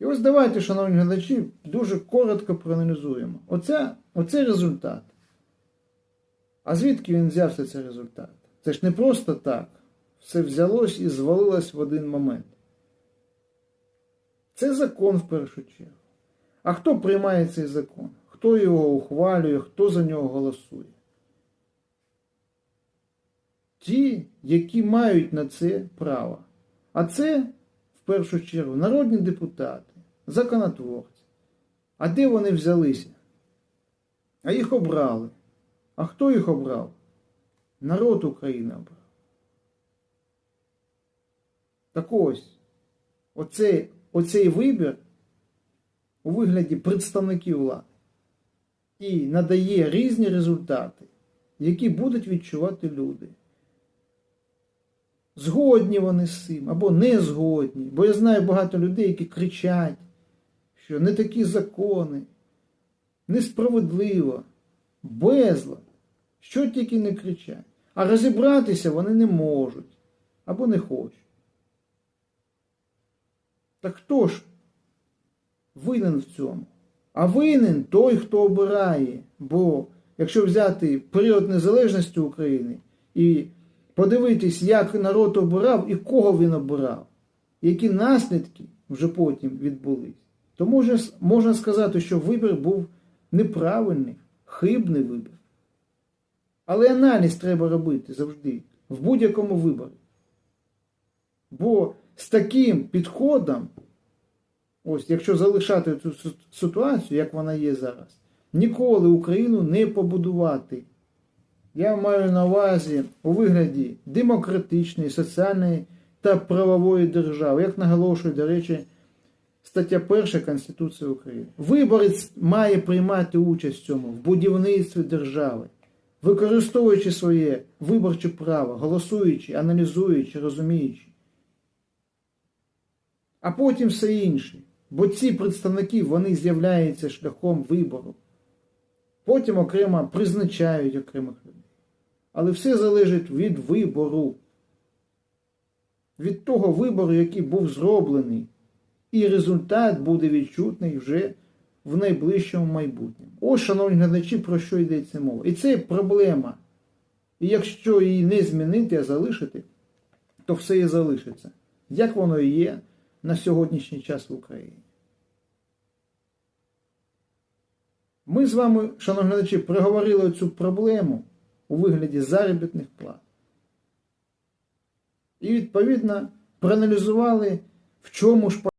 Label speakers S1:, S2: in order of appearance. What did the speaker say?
S1: І ось давайте, шановні глядачі, дуже коротко проаналізуємо. Оце, оце результат. А звідки він взявся цей результат? Це ж не просто так. Все взялось і звалилось в один момент. Це закон в першу чергу. А хто приймає цей закон? Хто його ухвалює, хто за нього голосує? Ті, які мають на це право. А це, в першу чергу, народні депутати, законотворці. А де вони взялися? А їх обрали. А хто їх обрав? Народ України обрав. Так ось, оцей, оцей вибір у вигляді представників влади і надає різні результати, які будуть відчувати люди. Згодні вони з цим або не згодні. Бо я знаю багато людей, які кричать, що не такі закони, несправедливо, безлад, що тільки не кричать. А розібратися вони не можуть або не хочуть. Так хто ж винен в цьому? А винен той, хто обирає. Бо якщо взяти період незалежності України і подивитись, як народ обирав і кого він обирав, які наслідки вже потім відбулись, то може, можна сказати, що вибір був неправильний, хибний вибір. Але аналіз треба робити завжди, в будь-якому виборі. Бо з таким підходом, ось якщо залишати цю ситуацію, як вона є зараз, ніколи Україну не побудувати. Я маю на увазі у вигляді демократичної, соціальної та правової держави, як наголошує, до речі, стаття 1 Конституції України. Виборець має приймати участь в цьому в будівництві держави, використовуючи своє виборче право, голосуючи, аналізуючи, розуміючи. А потім все інше. Бо ці представники вони з'являються шляхом вибору. Потім окремо призначають окремих людей. Але все залежить від вибору. Від того вибору, який був зроблений. І результат буде відчутний вже в найближчому майбутньому. Ось, шановні глядачі, про що йдеться мова. І це проблема. І якщо її не змінити, а залишити, то все і залишиться. Як воно і є на сьогоднішній час в Україні. Ми з вами, шановні глядачі, проговорили цю проблему у вигляді заробітних плат. І відповідно проаналізували, в чому ж